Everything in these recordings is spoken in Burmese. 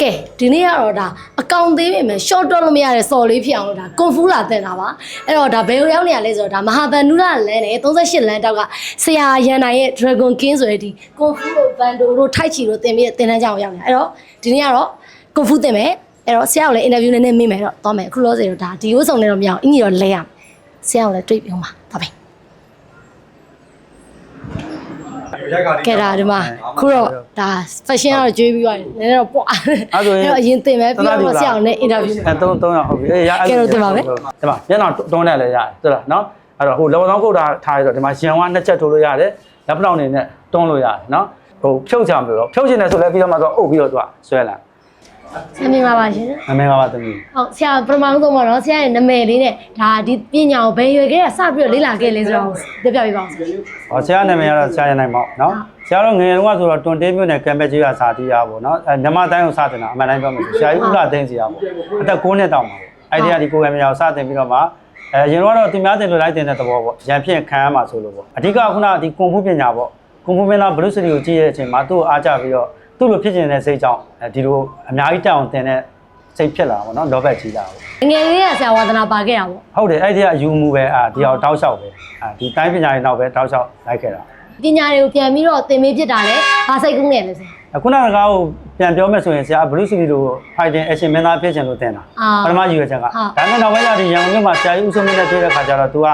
ကဲဒီနေ့ကတော့ဒါအကောင်သေးပေမဲ့ short တော့လို့မရတဲ့စော်လေးဖြစ်အောင်လို့ဒါကွန်ဖူးလာတင်တာပါအဲ့တော့ဒါဘယ်လိုရောက်နေရလဲဆိုတော့ဒါမဟာဗန်နူလာလန်နဲ့38လန်တောက်ကဆရာရန်နိုင်ရဲ့ Dragon King ဆိုတဲ့ဒီကွန်ဖူးတို့ဗန်ဒိုတို့ထိုက်ချီတို့တင်ပြီးတဲ့တင်တန်းကြောင်ရောက်နေတာအဲ့တော့ဒီနေ့ကတော့ကွန်ဖူးတင်မယ်အဲ့တော့ဆရာကိုလည်း interview နည်းနည်းမေးမယ်တော့သွားမယ်အခုလောဆယ်တော့ဒါဒီဝတ်ဆောင်နေတော့မရအောင်အင်ကြီးတော့လဲရမယ်ဆရာကိုလည်းတွေ့ပြီးအောင်ပါသွားမယ် ရို က်ကလေးကဲဒါဒီမှာခုတော့ဒါ fashion ကတော့ကျွေးပြီးသွားတယ်နည်းနည်းတော့ပွားအဲ့ဆိုရင်တော့အရင်တင်မယ်ပြီးတော့ဆရာကိုလည်း interview အဲသုံးသုံးရဟုတ်ပြီအေးရကဲတော့တင်ပါမယ်ဒီမှာမျက်နှာတွန်းတယ်လည်းရတယ်ဟုတ်လားနော်အဲ့တော့ဟိုလောဆောင်ကုတ်တာထားရတော့ဒီမှာရင်ဝါနှစ်ချက်ထိုးလို့ရတယ်လက်ပတောင်နေနဲ့တွန်းလို့ရတယ်နော်ဟိုဖြုတ်ချမလို့တော့ဖြုတ်ချင်တယ်ဆိုလည်းပြီးတော့မှတော့အုပ်ပြီးတော့သူကဆွဲလာ ဆရာမြင်ပါပါရှင်အမေပါပါသမီးဟုတ်ဆရာပထမဆုံးပေါ့နော်ဆရာရဲ့နာမည်လေးနဲ့ဒါဒီပညာကိုဘယ်ရွယ်ကလေးကစပြီးတော့လေ့လာခဲ့လဲဆိုတော့ပြပြပေးပါဦးဆရာဟောဆရာနာမည်ကတော့ဆရာရနိုင်ပေါ့နော်ဆရာတော့ငယ်တုန်းကဆိုတော့တွန်တေးမြို့နယ်ကံပဲကြီးကစာတီးရပေါ့နော်အဲမြမတိုင်းကိုစတင်တာအမှန်တိုင်းပြောမယ်ဆိုဆရာကြီးဥလာသိန်းစီရပေါ့အသက်9နှစ်တောင်ပါပေါ့အဲ့ဒီကဒီကိုယ်ကံမြောင်စတင်ပြီးတော့မှအဲအရင်တော့သူများတင်လို့လိုက်တင်တဲ့သဘောပေါ့ရန်ဖြစ်ခံရမှာဆိုလို့ပေါ့အဓိကခုနဒီကွန်ဖူးပညာပေါ့ကွန်ဖူးပညာဘလူးစတီကိုကြည့်ရတဲ့အချိန်မှာသူ့ကိုအားကြပြီးတော့ သူ့လိုဖြစ်နေတဲ့စိတ်ကြောင့်အဲဒီလိုအများကြီးတက်အောင်တင်တဲ့စိတ်ဖြစ်လာပေါ့နော်လောဘကြီးလာပေါ့ငယ်လေးကဆရာဝါသနာပါခဲ့တာပေါ့ဟုတ်တယ်အဲ့ဒီကအယူမှုပဲအာဒီအောင်တောက်လျှောက်ပဲအာဒီတိုင်းပညာရေးနောက်ပဲတောက်လျှောက်လိုက်ခဲ့တာပညာတွေကိုပြန်ပြီးတော့သင်ပေးဖြစ်တာလဲဘာစိတ်ကူးနေလဲဆရာအခုနကကားကိုပြန်ပြောမယ်ဆိုရင်ဆရာဘလူးစီဗီလို fighting action မင်းသားဖြစ်ချင်လို့တင်တာအာပထမယူရချက်ကဟုတ်ဒါနဲ့နောက်ပိုင်းကျဒီရန်ကုန်မြို့မှာဆရာကြီးဦးစိုးမင်းနဲ့တွေ့တဲ့ခါကျတော့ तू က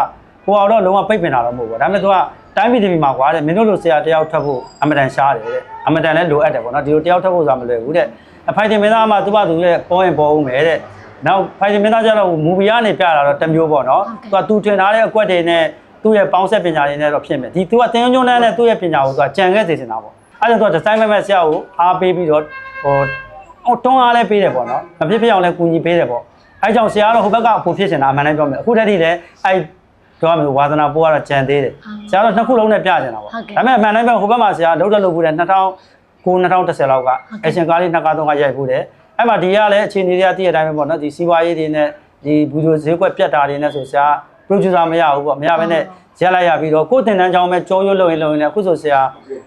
ဟိုအောင်တော့လုံးဝပိတ်ပင်တာတော့မဟုတ်ဘူးဒါပေမဲ့ तू က တိုင်းပြည်ဒီမှာကွာတဲ့မင်းတို့လိုဆရာတယောက်ထွက်ဖို့အမတန်ရှားတယ်တဲ့အမတန်လည်းလိုအပ်တယ်ပေါ့နော်ဒီလိုတယောက်ထွက်ဖို့ဆိုတာမလွယ်ဘူးတဲ့အဖိုင်တင်မင်းသားမှသူ့ဘာသူရဲ့ပေါ်ရင်ပေါ်ဦးမယ်တဲ့နောက်ဖိုင်တင်မင်းသားကျတော့မူဗီကနေပြတာတော့တမျိုးပေါ့နော်သူကသူထင်ထားတဲ့အကွက်တွေနဲ့သူ့ရဲ့ပေါင်းဆက်ပညာတွေနဲ့တော့ဖြစ်မယ်ဒီသူကသင်ညွန်းနှန်းနဲ့သူ့ရဲ့ပညာကိုသူကကြံခဲ့စေချင်တာပေါ့အဲ့ဒါဆိုတော့ဒီဇိုင်းမဲ့မဲ့ဆရာကိုအားပေးပြီးတော့ဟိုအော်တွန်းအားလည်းပေးတယ်ပေါ့နော်မဖြစ်ဖြစ်အောင်လည်းကူညီပေးတယ်ပေါ့အဲကြောင့်ဆရာကတော့ဟိုဘက်ကအဖို့ဖြစ်ချင်တာအမှန်တမ်းပြောမယ်အခုတည်းကလည်းအဲ ပြောရမယ်ဝါသနာပိုးကတော့ကြံသေးတယ်ဆရာတော့နှစ်ခုလုံးနဲ့ပြချင်တာပေါ့ဒါပေမဲ့အမှန်တမ်းပြောဟိုဘက်မှာဆရာလုံးတက်လို့ဘူးတဲ့2009 2010လောက်က action ကားလေးနှစ်ကားသုံးကားရိုက်ဘူးတယ်အဲ့မှာဒီကလည်းအခြေအနေတွေကတည့်ရတိုင်းပဲပေါ့နော်ဒီစီးပွားရေးတွေနဲ့ဒီဘူဂျိုဈေးကွက်ပြတ်တာတွေနဲ့ဆိုဆရာ producer မရဘူးပေါ့မရဘဲနဲ့ ရက်လိုက်ရပြီးတော့ကိုယ်တင်တန်းကြောင်းပဲကြောရွတ်လုပ်ရင်လုပ်ရင်လည်းအခုဆိုဆရာ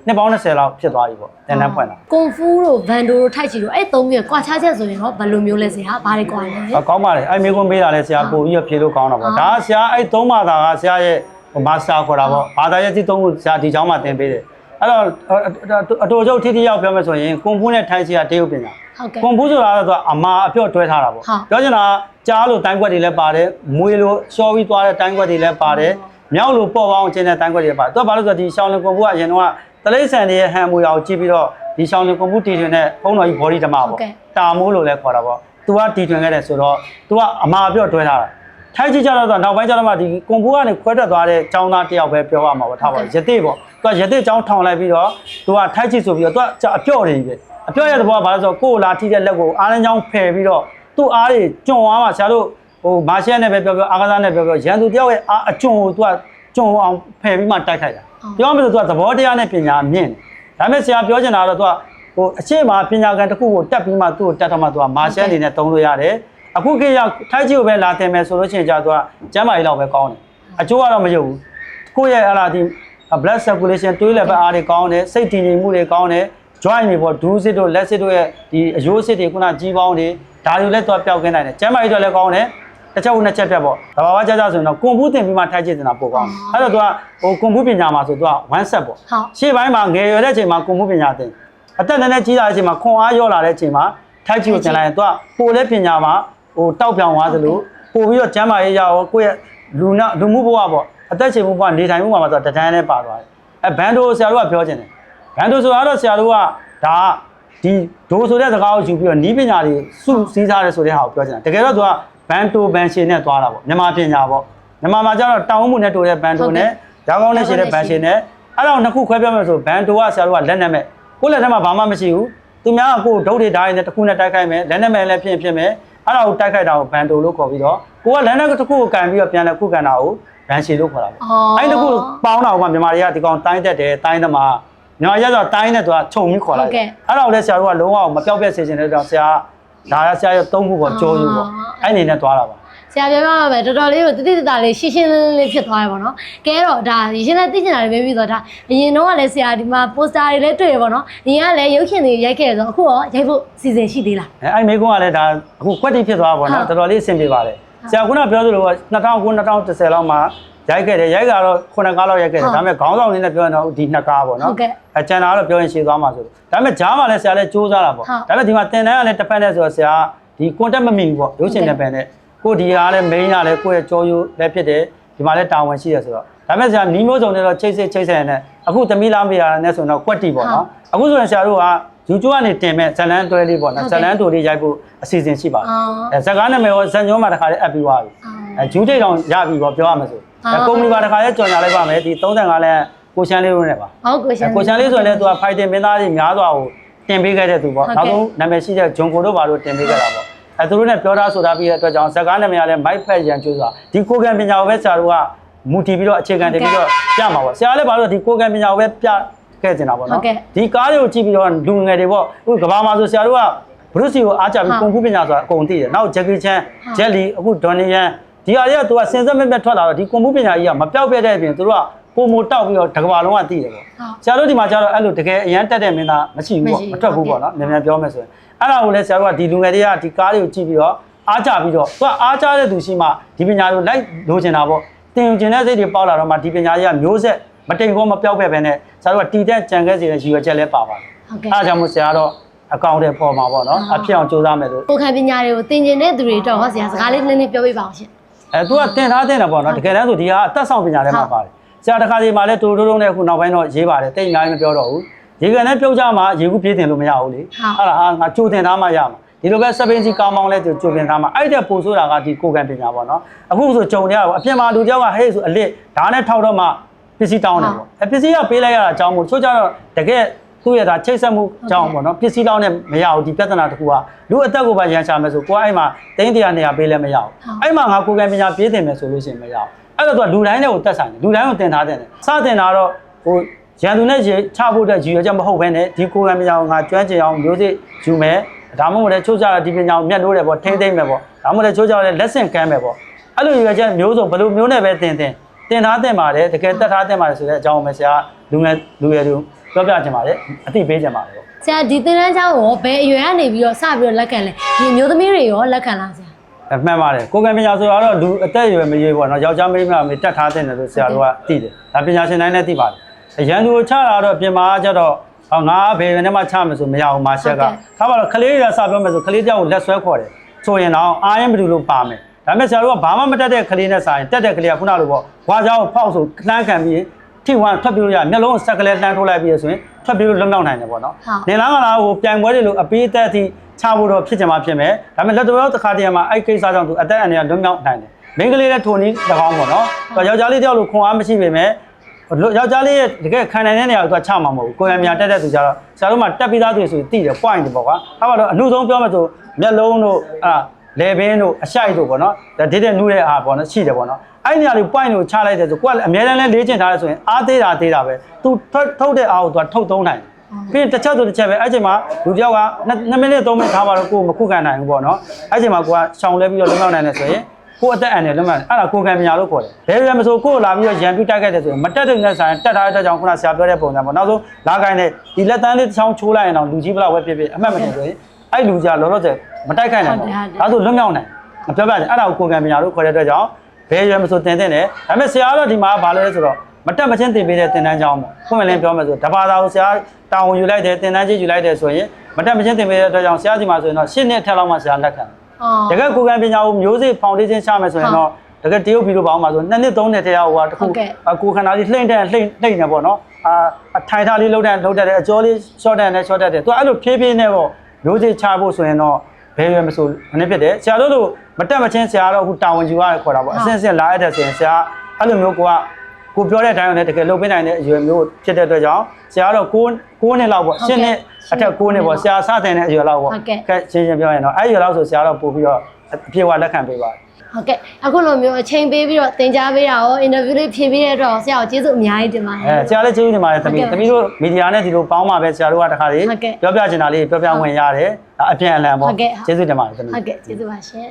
နှစ်ပေါင်း20လောက်ဖြစ်သွားပြီပေါ့တင်တန်းဖွင့်လာကွန်ဖူးတို့ဗန်ဒိုတို့ထိုက်ချီတို့အဲ့သုံးမျိုးကွာခြားချက်ဆိုရင်တော့ဘယ်လိုမျိုးလဲဆရာဘာတွေကွာလဲအကောင်းပါလေအဲ့မေကွန်ပေးတာလဲဆရာပို့ပြီးတော့ဖြေလို့ကောင်းတာပေါ့ဒါကဆရာအဲ့သုံးပါတာကဆရာရဲ့မာစတာခေါ်တာပေါ့ဘာသာရေးကြီးသုံးခုဆရာဒီကြောင်းမှာသင်ပေးတယ်အဲ့တော့အတူချုပ်ထိထိရောက်ပြောမယ်ဆိုရင်ကွန်ဖူးနဲ့ထိုင်ချီကတေးဥပညာကွန်ဖူးဆိုတာကတော့အမာအပြော့တွဲထားတာပေါ့ပြောချင်တာကြားလို့တိုင်းွက်တွေလည်းပါတယ်မွေလို့ရှော်ပြီးသွားတဲ့တိုင်းွက်တွေလည်းပါတယ် မြောက်လို့ပေါ့ပေါင်းကျင်းတဲ့တိုင်းကွက်တွေလည်းပါတယ်သူကဘာလို့ဆိုတော့ဒီရှောင်းလင်ကွန်ဖူးကအရင်တော့တလိမ့်ဆန်တွေရဲ့ဟန်မူရအောင်ကြည့်ပြီးတော့ဒီရှောင်းလင်ကွန်ဖူးတီထွင်တဲ့ဖုံးတော်ကြီး body ဓမ္မပေါ့တာမိုးလို့လည်းခေါ်တာပေါ့သူကတီထွင်ခဲ့တယ်ဆိုတော့ तू ကအမာအပြော့တွဲထားတာထိုက်ကြည့်ကြတော့နောက်ပိုင်းကျတော့မှဒီကွန်ဖူးကနေခွဲထွက်သွားတဲ့ចောင်းသားတယောက်ပဲပြောရမှာပေါ့ထားပါရတိပေါ့သူကရတိចောင်းထောင်လိုက်ပြီးတော့ तू ကထိုက်ကြည့်ဆိုပြီးတော့ तू ကအပြော့နေပြီပဲအပြော့ရဲ့သဘောကဘာလဲဆိုတော့ကိုယ်လာထိတဲ့လက်ကိုအားလန်းချောင်းဖယ်ပြီးတော့သူ့အားတွေကျွံသွားမှဆရာတို့ ဟိုမာရှယ်နဲ့ပဲပြောပြောအာကစားနဲ့ပြောပြောရန်သူတယောက်ရဲ့အာအကျွန်းကိုသူကကျွန်းအောင်ဖယ်ပြီးမှတိုက်ခိုက်တာပြောမှဆိုသူကသဘောတရားနဲ့ပညာမြင့်တယ်ဒါပေမဲ့ဆရာပြောချင်တာကတော့သူကဟိုအရှိမပညာကန်တစ်ခုကိုတက်ပြီးမှသူ့ကိုတက်တော့မှသူကမာရှယ်အနေနဲ့သုံးလို့ရတယ်အခုကိရထိုက်ကြီးကိုပဲလာတင်မယ်ဆိုလို့ရှိရင်ကြာသူကကျမ်းမာရေးလောက်ပဲကောင်းတယ်အကျိုးကတော့မရုပ်ဘူးကိုယ့်ရဲ့အလားဒီ blood circulation တွေးလည်းပဲအားတွေကောင်းတယ်စိတ်တည်ငြိမ်မှုတွေကောင်းတယ် joint တွေပေါ့ဒူးစစ်တို့လက်စစ်တို့ရဲ့ဒီအယိုးစစ်တွေခုနကြီးပေါင်းတွေဒါတွေလည်းသွားပျောက်ကင်းနိုင်တယ်ကျမ်းမာရေးတော့လည်းကောင်းတယ် တစ်ချက်ဦးနှစ်ချက်ပြတ်ပေါ့တဘာဝကြကြဆိုရင်တော့ကွန်ဖူးတင်ပြီးမှထိုက်ချင်တာပိုကောင်းတယ်အဲ့တော့ तू ကဟိုကွန်ဖူးပညာမှာဆို तू က one set ပေါ့ ဟုတ် ရှေ့ပိုင်းမှာငယ်ရွယ်တဲ့အချိန်မှာကွန်ဖူးပညာသင်အသက်နည်းနည်းကြီးလာတဲ့အချိန်မှာခွန်အားရောလာတဲ့အချိန်မှာထိုက်ချီကိုပြန်လိုက်ရင် तू ကပိုလဲပညာမှာဟိုတောက်ပြောင်သွားသလိုပို့ပြီးတော့ကျမ်းမာရေးရအောင်ကိုယ့်ရဲ့လူနာလူမှုဘဝပေါ့အသက်ရှင်မှုဘဝနေထိုင်မှုမှာမှာ तू တဒန်းနဲ့ပါသွားတယ်အဲဘန်ဒိုဆရာတို့ကပြောချင်တယ်ဘန်ဒိုဆိုတာတော့ဆရာတို့ကဒါဒီဒိုဆိုတဲ့စကားကိုယူပြီးတော့နီးပညာတွေစုစည်းစားတယ်ဆိုတဲ့ဟာကိုပြောချင်တာတကယ်တော့ तू က ဘန်တိုဘန်ရှင်နဲ့သွားတာပေါ့မြန်မာပညာပေါ့မြန်မာမှာကျတော့တောင်းမှုနဲ့တိုးတဲ့ဘန်တိုနဲ့ရောင်းကောင်းနဲ့ရှင်တဲ့ဘန်ရှင်နဲ့အဲ့တော့နှစ်ခုခွဲပြမယ်ဆိုဘန်တိုကဆရာတို့ကလက်နဲ့မဲ့ကိုယ့်လက်ထက်မှာဘာမှမရှိဘူးသူများကကိုယ်ဒုတ်တွေဓာတ်ရည်နဲ့တစ်ခုနဲ့တိုက်ခိုက်မယ်လက်နဲ့မဲ့လည်းဖြစ်ဖြစ်မယ်အဲ့ဒါကိုတိုက်ခိုက်တာကိုဘန်တိုလို့ခေါ်ပြီးတော့ကိုကလက်နဲ့တစ်ခုကိုကန်ပြီးတော့ပြန်လဲခုကန်တာကိုဘန်ရှည်လို့ခေါ်တာပေါ့အဲ့တစ်ခုပေါင်းတာကမြန်မာတွေကဒီကောင်တိုင်းတက်တယ်တိုင်းသမားမြန်မာရဆိုတိုင်းနဲ့သူကခြုံပြီးခေါ်လိုက်အဲ့ဒါကိုလည်းဆရာတို့ကလုံးဝမပြောက်ပြက်စေချင်တဲ့ကြောင့်ဆရာ ဒါရဆရာရဲ့သုံးခုပေါ်ကြောယူပေါ့အဲ့အနေနဲ့သွားတာပါဆဆရာပြောပြမှာပဲတော်တော်လေးကိုတိတိတသားလေးရှင်းရှင်းလင်းလင်းလေးဖြစ်သွားတယ်ပေါ့နော်ကဲတော့ဒါရင်းနဲ့သိကျင်တာတွေပဲပြီးတော့ဒါအရင်တော့ကလည်းဆရာဒီမှာပိုစတာတွေလည်းတွေ့ရပေါ့နော်အရင်ကလည်းရုပ်ရှင်တွေရိုက်ခဲ့တယ်ဆိုတော့အခုရောရိုက်ဖို့စီစဉ်ရှိသေးလားအဲအဲ့မိကုန်းကလည်းဒါအခုကွက်တိဖြစ်သွားပါတော့ဟုတ်တော်တော်လေးအဆင်ပြေပါတယ်ဆရာကကပြောသလိုက2009 2010လောက်မှာ ရိုက်ခဲ့တယ်ရိုက်ကတော့ခုနှစ်ကားလောက်ရိုက်ခဲ့တယ်ဒါပေမဲ့ခေါင်းဆောင်လေးနဲ့ပြောရင်တော့ဒီနှစ်ကားပေါ့နော်ဟုတ်ကဲ့အကျန်တာကတော့ပြောရင်ရှည်သွားမှာဆိုလို့ဒါပေမဲ့ဂျားမှာလည်းဆရာလည်းစူးစမ်းတာပေါ့ဟုတ်ဒါပေမဲ့ဒီမှာတင်တန်းကလည်းတစ်ဖက်နဲ့ဆိုတော့ဆရာဒီ contact မမိဘူးပေါ့ရုပ်ရှင်နဲ့ပန်နဲ့ကိုဒီဟာလည်း main ကလည်းကိုယ့်ရဲ့ကြောရိုးလည်းဖြစ်တယ်ဒီမှာလည်းတာဝန်ရှိတယ်ဆိုတော့ဒါပေမဲ့ဆရာနီးမျိုးစုံနဲ့တော့ချိတ်စစ်ချိတ်ဆက်နဲ့အခုသမီးလားမေးရတာနဲ့ဆိုရင်တော့ကွက်တီပေါ့နော်အခုဆိုရင်ဆရာတို့ကယူကျိုးကနေတင်မဲ့ဇလန်းတွဲလေးပေါ့နော်ဇလန်းတူလေးရိုက်ဖို့အစီအစဉ်ရှိပါတယ်အော်အဲဇက်ကားနာမည်ရောဇန်ညောမှာတစ်ခါလေးအပ်ပြီးသွားပြီအော်အဲဂျူးတိတ်တောင်ရပြီပေါ့ပြောရမယ်ဆို အာအဲကုမ္ပဏီပါတစ်ခါလေးကြော်ညာလိုက်ပါမယ်ဒီ35လဲကိုရှန်လေးလို့နဲ့ပါဟုတ်ကိုရှင်ကိုချန်လေးဆိုရင်လည်းသူကဖိုက်တင်မင်းသားကြီးများစွာကိုတင်ပေးခဲ့တဲ့သူပေါ့ဟုတ်ကဲ့နောက်ဆုံးနာမည်ရှိတဲ့ဂျွန်ကိုတို့ဘာလို့တင်ပေးခဲ့တာပေါ့အဲသူတို့နဲ့ပြောတာဆိုတာပြီးတဲ့အတွက်ကြောင့်ဇက်ကားနာမည်ကလည်းမိုက်ဖက်ရန်ကျိုးစွာဒီကိုကံပညာကိုပဲဆရာတို့ကမူတည်ပြီးတော့အခြေခံတင်ပြီးတော့ပြမှာပေါ့ဆရာလည်းဘာလို့ဒီကိုကံပညာကိုပဲပြခဲ့တင်တာပေါ့ဟုတ်နော်ကဲ့ဒီကားတွေကိုကြည့်ပြီးတော့လူငယ်တွေပေါ့အခုကဘာမှာဆိုဆရာတို့ကဘရုစီကိုအားကြပြီးဟုတ်ကွန်ဖူးပညာဆိုတာအကုန်သိတယ်နောက်ဂျက်ကီချန်ဟုတ်ဂျက်လီအခုဒေါ်နီယန် ဒီဟာတွေကသူကစင်စက်မဲ့မဲ့ထွက်လာတော့ဒီကွန်ဖူးပညာကြီးကမပြောက်ပြတ်တဲ့အပြင်သူတို့ကပုံမတောက်ပြီးတော့တစ်ကမ္ဘာလုံးကသိတယ်ပေါ့ဟုတ်ဆရာတို့ဒီမှာကျတော့အဲ့လိုတကယ်အရန်တက်တဲ့မင်းသားမရှိဘူးပေါ့မရှိဘူးမထွက်ဘူးပေါ့နော်မြန်မြန်ပြောမယ်ဆိုရင်အဲ့ဒါကိုလည်းဆရာတို့ကဒီလူငယ်တွေကဒီကားတွေကိုကြည့်ပြီးတော့အားကြပြီးတော့သူကအားကြတဲ့သူရှိမှဒီပညာကိုလိုက်လိုချင်တာပေါ့တင်ယူချင်တဲ့စိတ်တွေပေါက်လာတော့မှဒီပညာကြီးကမျိုးဆက်မတိမ်ခေါမပြောက်ပဲပဲနဲ့ဆရာတို့ကတည်တဲ့ကြံခဲ့စီတဲ့ရည်ရွယ်ချက်လည်းပါပါတယ်ဟုတ်ကဲ့အားကြောင့်မို့ဆရာတော့အကောင့်တွေပေါ်မှာပေါ့နော်ဟုတ်အဖြစ်အောင်ကြိုးစားမယ်လို့ကိုခံပညာတွေကိုသင်ကျင်တဲ့သူတွေတော့ဟောဆရာစကားလေးနည်းနည်းပြောပြပါအောင်ရှင် အဲသူကတင်ထားတဲ့တယ်ပေါ့နော်တကယ်တမ်းဆိုဒီဟာအသက်ဆောင်ပညာထဲမှာပါတယ်ဆရာတခါစီမှာလည်းတူတူတုံးနဲ့အခုနောက်ပိုင်းတော့ရေးပါတယ်တိတ်အများကြီးမပြောတော့ဘူးရေကန်နဲ့ပြုတ်ကြမှာရေကူးပြေးတင်လို့မရဘူးလေဟုတ်အဲ့ဒါဟာငါကြိုတင်ထားမှရမှာဒီလိုပဲစပင်းစီကောင်းကောင်းလဲသူကြိုတင်ထားမှအဲ့တဲ့ပို့ဆိုတာကဒီကိုကန်ပညာပေါ့နော်အခုဆိုကြုံနေရပါအပြင်မှာလူတယောက်ကဟဲ့ဆိုအလစ်ဓာတ်နဲ့ထောက်တော့မှပစ္စည်းတောင်းတယ်ပေါ့အပစ္စည်းကပေးလိုက်ရတာအကြောင်းမို့ချို့ကြတော့တကယ် သူ့ရဲ့ဒါချိတ်ဆက်မှုကြောင်းပေါ့နော်ပစ္စည်းတောင်းနဲ့မရဘူးဒီပြဿနာတစ်ခုကလူအသက်ကိုပါရန်ရှာမယ်ဆိုကိုယ်အဲ့မှာတင်းတရားနေရာပေးလဲမရဘူးအဲ့မှာငါကိုကန်ပညာပြေးတင်မယ်ဆိုလို့ရှိရင်မရဘူးအဲ့တော့သူကလူတိုင်းတွေကိုတက်ဆိုင်တယ်လူတိုင်းကိုတင်ထားတယ်စတင်တာတော့ဟိုရန်သူနဲ့ရေချဖို့တဲ့ရည်ရွယ်ချက်မဟုတ်ဘဲနဲ့ဒီကိုကန်ပညာကိုငါကျွမ်းကျင်အောင်မျိုးစစ်ယူမယ်ဒါမှမဟုတ်လည်းချိုးကြတာဒီပညာကိုမျက်နှိုးတယ်ပေါ့ထိမ့်သိမ့်မယ်ပေါ့ဒါမှမဟုတ်လည်းချိုးကြလည်းလက်ဆင့်ကမ်းမယ်ပေါ့အဲ့လိုရည်ရွယ်ချက်မျိုးစုံဘယ်လိုမျိုးနဲ့ပဲတင်တင်တင်ထားတင်ပါတယ်တကယ်တက်ထားတင်ပါတယ်ဆိုတဲ့အကြောင်းကိုပဲဆရာလူငယ်လူရည်တို့ ပြောပြချင်ပါတယ်အသိပေးချင်ပါတယ်ပေါ့ ဆရာဒီသင်တန်းကျောင်းကိုဘယ်အရွယ်ကနေပြီးတော့စပြီးတော့လက်ခံလဲဒီအမျိုးသမီးတွေရောလက်ခံလားဆရာ အမှန်ပါတယ်ကိုယ်ကံပညာဆိုတာတော့လူအသက်အရွယ်မရွေးပေါ့နော်ယောက်ျားမိန်းမမေတက်ထားတဲ့တယ်လို့ဆရာတို့ကသိတယ်ဒါပညာရှင်တိုင်းလည်းသိပါတယ်အရန်သူကိုချတာတော့ပြင်မာကျတော့အော်ငါဘယ်ရွယ်နဲ့မှချမယ်ဆိုမရဘူးမာရှက်ကထားပါတော့ကလေးတွေကစပြောမယ်ဆိုကလေးတယောက်ကိုလက်ဆွဲခေါ်တယ်ဆိုရင်တော့အာရင်ဘယ်လိုလုပ်ပါမယ်ဒါပေမဲ့ဆရာတို့ကဘာမှမတက်တဲ့ကလေးနဲ့ဆိုင်တက်တဲ့ကလေးကခုနလိုပေါ့ဘွားเจ้าကိုဖောက်ဆိုလှမ်းခံပြီး ထိဝမ်းထွက်ပြေးလို့ရမျက်လုံးကိုစက်ကလေးလှမ်းထိုးလိုက်ပြီးရဆိုရင်ထွက်ပြေးလို့လွတ်မြောက်နိုင်တယ်ပေါ့နော်နေလားကလားဟိုပြိုင်ပွဲတွေလို့အပေးသက်အထိချဖို့တော့ဖြစ်ကြမှာဖြစ်မယ်ဒါပေမဲ့လက်တော်တစ်ခါတည်းမှာအဲ့ကိစ္စကြောင့်သူအသက်အန္တရာယ်လွတ်မြောက်နိုင်တယ်မိန်းကလေးလည်းထိုနည်းတကောင်းပေါ့နော်သူယောက်ျားလေးတယောက်လို့ခွန်အားမရှိပေမဲ့ယောက်ျားလေးရဲ့တကယ်ခံနိုင်တဲ့နေရာကိုသူကချမှာမဟုတ်ဘူးကိုယ်ရမြတက်တဲ့သူကြတော့ဆရာတို့မှတက်ပြီးသားသူဆိုရင်တိတယ် point တွေပေါ့ကွာအဲ့တော့အနုဆုံးပြောမယ်ဆိုမျက်လုံးတို့အာ လေဘင်းတို့အရှိုက်တို့ပေါ့နော်ဒါဒိတဲ့နူးတဲ့အားပေါ့နော်ရှိတယ်ပေါ့နော်အဲ့ဒီနေရာလေး point ကိုချလိုက်တယ်ဆိုကိုယ်ကအများတန်းလဲလေ့ကျင့်ထားတယ်ဆိုရင်အားသေးတာသေးတာပဲသူထုတ်တဲ့အားကိုသူကထုတ်သုံးနိုင်တယ်ပြီးရင်တစ်ချက်ဆိုတစ်ချက်ပဲအဲ့ချိန်မှာလူတစ်ယောက်က2မိနစ်3မိနစ်ထားပါတော့ကိုယ်မခုခံနိုင်ဘူးပေါ့နော်အဲ့ချိန်မှာကိုကရှောင်လဲပြီးတော့လွတ်မြောက်နိုင်တယ်ဆိုရင်ကိုယ်အသက်အန္တရာယ်လွတ်မြောက်အဲ့ဒါကိုယ်ကံပညာလို့ခေါ်တယ်ဘယ်လိုလဲမဆိုကိုယ်လာပြီးတော့ရန်ပြတိုက်ခဲ့တယ်ဆိုရင်မတက်တဲ့နဲ့ဆိုင်တက်ထားတဲ့ကြောင့်ခုနဆရာပြောတဲ့ပုံစံပေါ့နောက်ဆုံးလာခိုင်းတဲ့ဒီလက်တန်းလေးတစ်ချောင်းချိုးလိုက်ရင်တော့လူကြီးဘလောက်ပဲဖြစ်ဖြစ်အမှတ်မတင်ဆိုရင် အဲ့လူကြီးကလောလောဆယ်မတိုက်ခိုက်နိုင်ဘူးဒါဆိုလွတ်မြောက်နိုင်မပြောပြချင်အဲ့ဒါကိုကိုယ်ကံပညာလို့ခေါ်တဲ့အတွက်ကြောင့်ဘယ်ရွယ်မဆိုတင်တင်တယ်ဒါပေမဲ့ဆရာကတော့ဒီမှာဘာလဲဆိုတော့မတက်မချင်းတင်ပေးတဲ့တင်တန်းကြောင်းပေါ့ခုမှလည်းပြောမယ်ဆိုတဘာသာကိုဆရာတာဝန်ယူလိုက်တယ်တင်တန်းကြီးယူလိုက်တယ်ဆိုရင်မတက်မချင်းတင်ပေးတဲ့အတွက်ကြောင့်ဆရာဒီမှာဆိုရင်တော့၈နှစ်ထက်လောက်မှဆရာလက်ခံတယ်အော်တကယ်ကိုယ်ကံပညာကိုမျိုးစေ့ဖောင်ဒေးရှင်းချမယ်ဆိုရင်တော့တကယ်တရုတ်ပြည်လိုပါအောင်ပါဆိုနှစ်နှစ်သုံးနှစ်တည်းဟိုဟာတခုဟုတ်ကဲ့အကိုခန္ဓာလေးလှိမ့်တဲ့လှိမ့်လှိမ့်နေပေါ့နော်အာအထိုင်ထားလေးလှုပ်တဲ့လှုပ်တဲ့တဲ့အကျော်လေး short တဲ့နဲ့ short တဲ့သူအဲ့လိုဖြည်းဖြည်းနဲ့ပေါ့ မျိုးစေ့ချဖို့ဆိုရင်တော့ဘယ်ရွယ်မဆိုမနေ့ဖြစ်တယ်ဆရာတို့တို့မတက်မချင်းဆရာတော့အခုတာဝန်ယူရတယ်ခေါ်တာပေါ့အစင်းစင်းလာရတဲ့ဆိုရင်ဆရာအဲ့လိုမျိုးကိုကကိုပြောတဲ့အတိုင်းနဲ့တကယ်လုပ်ပေးနိုင်တဲ့အရွယ်မျိုးဖြစ်တဲ့အတွက်ကြောင့်ဆရာတော့6 6နှစ်လောက်ပေါ့7နှစ်အထက်6နှစ်ပေါ့ဆရာစတင်တဲ့အရွယ်လောက်ပေါ့ကဲရှင်းရှင်းပြောရင်တော့အဲ့ရွယ်လောက်ဆိုဆရာတော့ပို့ပြီးတော့ အပြေဝလက်ခံပေးပါတယ်ဟုတ်ကဲ့အခုလိုမျိုးအချိန်ပေးပြီးတော့သင်ကြားပေးတာရောအင်တာဗျူးလေးဖြေပေးတဲ့အတွက်ဆရာကိုကျေးဇူးအများကြီးတင်ပါတယ်အဲဆရာလည်းကျေးဇူးတင်ပါတယ်သမီးဟုတ်ကဲ့သမီးတို့မီဒီယာနဲ့ဒီလိုပေါင်းပါပဲဆရာတို့ကတခါလေးဟုတ်ကဲ့ပြောပြချင်တာလေးပြောပြဝင်ရတယ်ဒါအပြန်အလှန်ပေါ့ဟုတ်ကဲ့ကျေးဇူးတင်ပါတယ်သမီးဟုတ်ကဲ့ကျေးဇူးပါရှင်